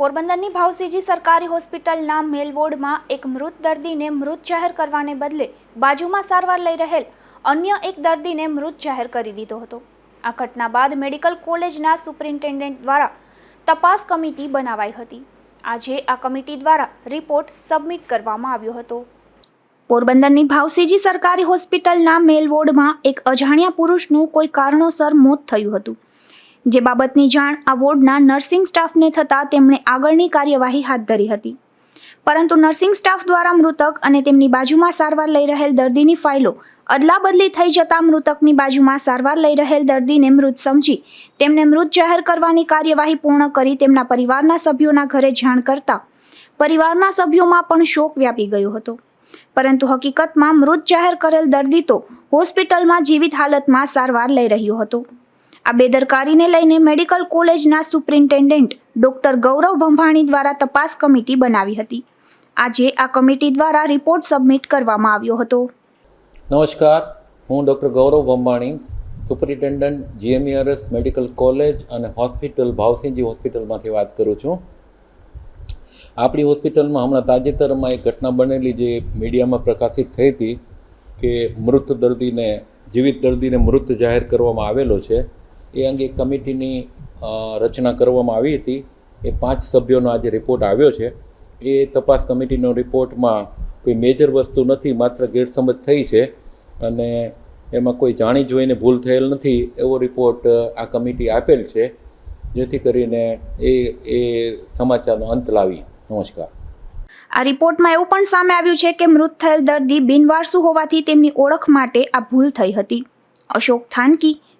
પોરબંદરની ભાવસીજી સરકારી હોસ્પિટલના મેલ વોર્ડમાં એક મૃત દર્દીને મૃત જાહેર કરવાને બદલે બાજુમાં સારવાર લઈ રહેલ અન્ય એક દર્દીને મૃત જાહેર કરી દીધો હતો. આ ઘટના બાદ મેડિકલ કોલેજના સુપ્રિન્ટેન્ડન્ટ દ્વારા તપાસ કમિટી બનાવાઈ હતી. આજે આ કમિટી દ્વારા રિપોર્ટ સબમિટ કરવામાં આવ્યો હતો. પોરબંદરની ભાવસીજી સરકારી હોસ્પિટલના મેલ વોર્ડમાં એક અજાણ્યા પુરુષનું કોઈ કારણોસર મોત થયું હતું. જે બાબતની જાણ આ વોર્ડના નર્સિંગ સ્ટાફને થતાં તેમણે આગળની કાર્યવાહી હાથ ધરી હતી. પરંતુ નર્સિંગ સ્ટાફ દ્વારા મૃતક અને તેમની બાજુમાં સારવાર લઈ રહેલ દર્દીની ફાઇલો અદલાબદલી થઈ જતાં મૃતકની બાજુમાં સારવાર લઈ રહેલ દર્દીને મૃત સમજી તેમને મૃત જાહેર કરવાની કાર્યવાહી પૂર્ણ કરી તેમના પરિવારના સભ્યોના ઘરે જાણ કરતા પરિવારના સભ્યોમાં પણ શોક વ્યાપી ગયો હતો. પરંતુ હકીકતમાં મૃત જાહેર કરેલ દર્દી તો હોસ્પિટલમાં જીવિત હાલતમાં સારવાર લઈ રહ્યો હતો. આ બેદરકારીને લઈને મેડિકલ કોલેજના સુપ્રિન્ટેન્ડન્ટ ડોક્ટર ગૌરવ ભંભાણી દ્વારા તપાસ કમિટી બનાવી હતી. આજે આ કમિટી દ્વારા રિપોર્ટ સબમિટ કરવામાં આવ્યો હતો. નમસ્કાર, હું doctor Gaurav Bhambhani, superintendent, GMERS, medical college અને હોસ્પિટલ, ભાવસિંહજી હોસ્પિટલમાંથી વાત કરું છું. આપણી હોસ્પિટલમાં હમણાં તાજેતરમાં એક ઘટના બનેલી જે મીડિયામાં પ્રકાશિત થઈ હતી કે મૃત દર્દીને, જીવિત દર્દીને મૃત જાહેર કરવામાં આવેલો છે. એ અંગે કમિટીની રચના કરવામાં આવી હતી. એ પાંચ સભ્યોનો આજે રિપોર્ટ આવ્યો છે. એ તપાસ કમિટીનો રિપોર્ટમાં કોઈ મેજર વસ્તુ નથી, માત્ર ગેરસમજ થઈ છે. અને એમાં કોઈ જાણી જોઈને ભૂલ થયેલ નથી એવો રિપોર્ટ આ કમિટી આપેલ છે. જેથી કરીને એ એ સમાચારનો અંત લાવી. નમસ્કાર. આ રિપોર્ટમાં એવું પણ સામે આવ્યું છે કે મૃત થયેલ દર્દી બિનવારસુ હોવાથી તેમની ઓળખ માટે આ ભૂલ થઈ હતી. અશોક થાનકી